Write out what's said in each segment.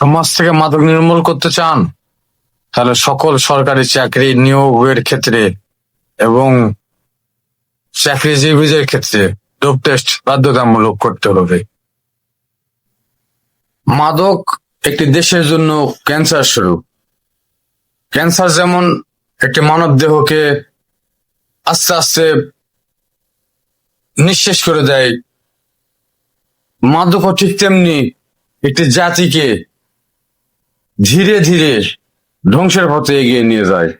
সমাজ থেকে মাদক নির্মূল করতে চান, তাহলে সকল সরকারি চাকরি নিয়োগের ক্ষেত্রে এবং চাকরিজীবীদের ক্ষেত্রে ডোপ টেস্ট বাধ্যতামূলক করতে হবে। মাদক একটি দেশের জন্য ক্যান্সার স্বরূপ। ক্যান্সার যেমন একটি মানব দেহকে আস্তে আস্তে নিঃশেষ করে দেয়, মাদকও ঠিক তেমনি একটি জাতিকে ধীরে ধীরে ধ্বংসের পথে এগিয়ে নিয়ে যায়।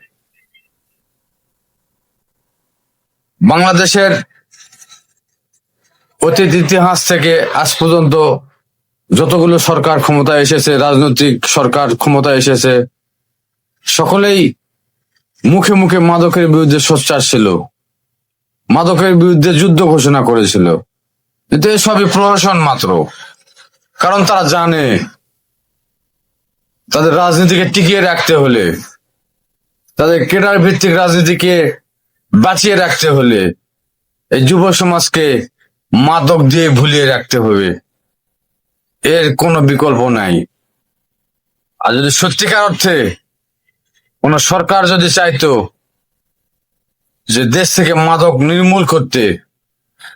বাংলাদেশের অতীত ইতিহাস থেকে আজ পর্যন্ত যতগুলো সরকার ক্ষমতায় এসেছে, রাজনৈতিক সরকার ক্ষমতায় এসেছে, সকলেই মুখে মুখে মাদকের বিরুদ্ধে সোচ্চার ছিল, মাদকের বিরুদ্ধে যুদ্ধ ঘোষণা করেছিল। কিন্তু এসবই প্রহসন মাত্র, কারণ তারা জানে তাদের রাজনীতিকে টিকিয়ে রাখতে হলে, তাদের কেডার ভিত্তিক রাজনীতিকে বাঁচিয়ে রাখতে হলে এই যুব সমাজকে মাদক দিয়ে ভুলিয়ে রাখতে হবে। এর কোনো বিকল্প নাই। আর যদি সত্যিকার অর্থে কোন সরকার যদি চাইতো যে দেশ থেকে মাদক নির্মূল করতে,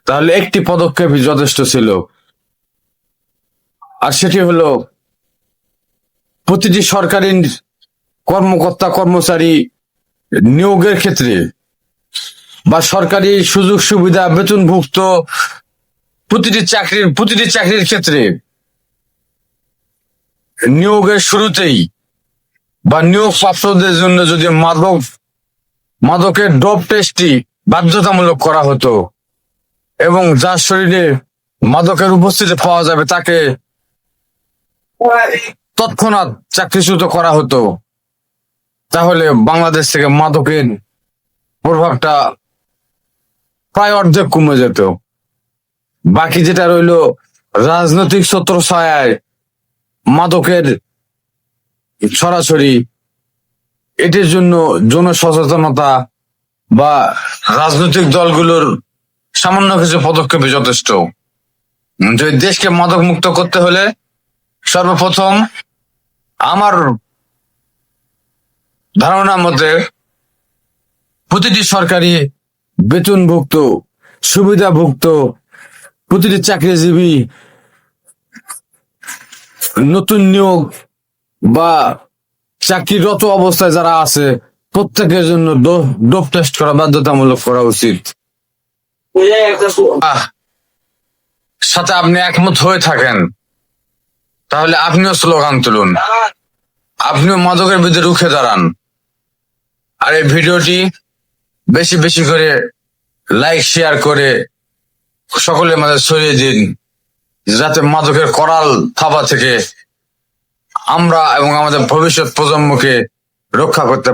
তাহলে একটি পদক্ষেপই যথেষ্ট ছিল। আর সেটি হলো প্রতিটি সরকারি কর্মকর্তা, কর্মচারী নিয়োগের ক্ষেত্রে বা সরকারি সুযোগ সুবিধা বেতনভুক্ত প্রতিটি চাকরির প্রতিটি চাকরির ক্ষেত্রে নিয়োগের শুরুতেই বা নিয়োগ প্রাপ্তদের জন্য যদি মাদক, মাদকের ডোপ টেস্টটি বাধ্যতামূলক করা হতো এবং যার শরীরে মাদকের উপস্থিতি পাওয়া যাবে, তাকে তৎক্ষণাৎ চাকরিচ্যুত করা হতো। তাহলে বাংলাদেশ থেকে মাদকের প্রভাবটা প্রায় অর্ধেক কমে যেত। বাকি যেটা রইল রাজনৈতিক ছত্র ছায়ায় মাদকের সরাসরি, এটির জন্য জনসচেতনতা বা রাজনৈতিক দলগুলোর সামান্য কিছু পদক্ষেপই যথেষ্ট। দেশকে মাদক মুক্ত করতে হলে সর্বপ্রথম আমার ধারণা মতে প্রতিটি সরকারি বেতনভুক্ত সুবিধাভুক্ত প্রতিটি চাকরিজীবী নতুন নিয়োগ বা চাকরিরত অবস্থায় যারা আছে প্রত্যেকের জন্য ডোপ টেস্ট করা বাধ্যতামূলক করা উচিত। সাথে আপনি একমত হয়ে থাকেন। তাহলে আপনিও স্লোগান তুলুন। আপনিও মাদকের বিরুদ্ধে রুখে দাঁড়ান। আর এই ভিডিওটি বেশি বেশি করে লাইক শেয়ার করে সকলের মাঝে ছড়িয়ে দিন, যাতে মাদকের করাল থাবা থেকে আমরা এবং আমাদের ভবিষ্যৎ প্রজন্মকে রক্ষা করতে